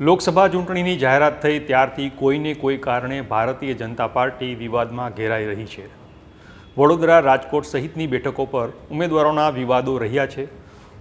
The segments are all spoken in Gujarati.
લોકસભા ચૂંટણીની જાહેરાત થઈ ત્યારથી કોઈને કોઈ કારણે ભારતીય જનતા પાર્ટી વિવાદમાં ઘેરાઈ રહી છે. વડોદરા રાજકોટ સહિતની બેઠકો પર ઉમેદવારોના વિવાદો રહ્યા છે.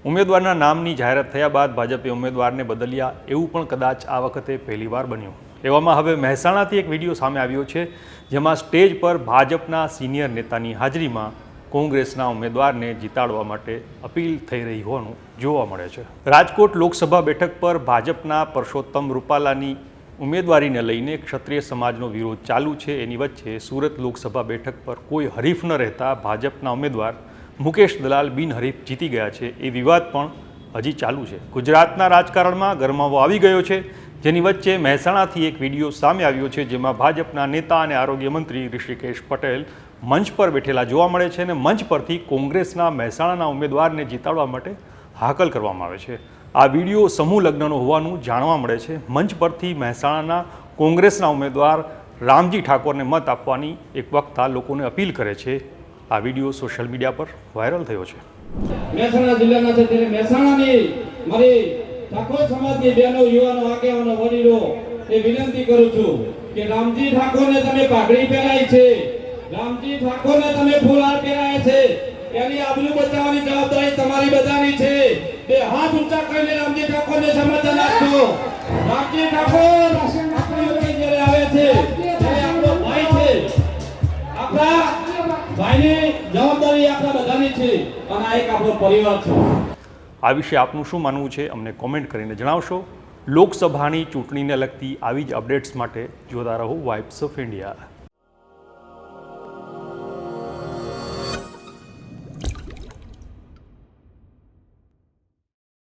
ઉમેદવારના નામની જાહેરાત થયા બાદ ભાજપે ઉમેદવારને બદલ્યા એવું પણ કદાચ આ વખતે પહેલીવાર બન્યું. એવામાં હવે મહેસાણાથી એક વીડિયો સામે આવ્યો છે, જેમાં સ્ટેજ પર ભાજપના સિનિયર નેતાની હાજરીમાં કોંગ્રેસના ઉમેદવારને જીતાડવા માટે અપીલ થઈ રહી હોવાનું જોવા મળે છે. રાજકોટ લોકસભા બેઠક પર ભાજપના પરસોત્તમ રૂપાલાની ઉમેદવારીને લઈને ક્ષત્રિય સમાજનો વિરોધ ચાલુ છે. એની વચ્ચે સુરત લોકસભા બેઠક પર કોઈ હરીફ ન રહેતા ભાજપના ઉમેદવાર મુકેશ દલાલ બિનહરીફ જીતી ગયા છે. એ વિવાદ પણ હજી ચાલુ છે. ગુજરાતના રાજકારણમાં ગરમાવો આવી ગયો છે. જેની વચ્ચે મહેસાણાથી એક વીડિયો સામે આવ્યો છે, જેમાં ભાજપના નેતા અને આરોગ્ય મંત્રી ઋષિકેશ પટેલ મંચ પર બેઠેલા જોવા મળે છે અને મંચ પરથી કોંગ્રેસના મહેસાણાના ઉમેદવારને જીતાડવા માટે હાકલ કરવામાં આવે છે. આ વીડિયો સમૂહ લગ્નનો હોવાનું જાણવા મળે છે. મંચ પરથી મહેસાણાના કોંગ્રેસના ઉમેદવાર રામજી ઠાકોરને મત આપવાની એક વક્તા લોકોને અપીલ કરે છે. આ વીડિયો સોશિયલ મીડિયા પર વાયરલ થયો છે. મહેસાણા જિલ્લાના છે ત્યારે મહેસાણાની મારી ઠાકોર સમાજની બહેનો યુવાનો, આગેવાનો, વડીલો, એ વિનંતી કરું છું કે રામજી ઠાકોરને તમે પાઘડી પહેરાઈ છે. રામજી ઠાકોરને તમે ફૂલહાર પહેરાય છે. એની આબરૂ બચાવવાની જવાબદારી તમારી બધાની છે. બે હાથ ઊંચા કરીને રામજી ઠાકોરને સમર્થન આપજો. રામજી ઠાકોર, આપણી જ્યારે આવે છે આપણો ભાઈ છે. આપણા ભાઈની જવાબદારી આપણા બધાની છે. અને આ એક આપણો પરિવાર છે. આ વિશે આપનું શું માનવું છે, અમને કોમેન્ટ કરીને જણાવશો. લોકસભાની ચૂંટણીને લગતી આવી જ અપડેટ્સ માટે જોતા રહો વાઇબ્સ ઓફ ઇન્ડિયા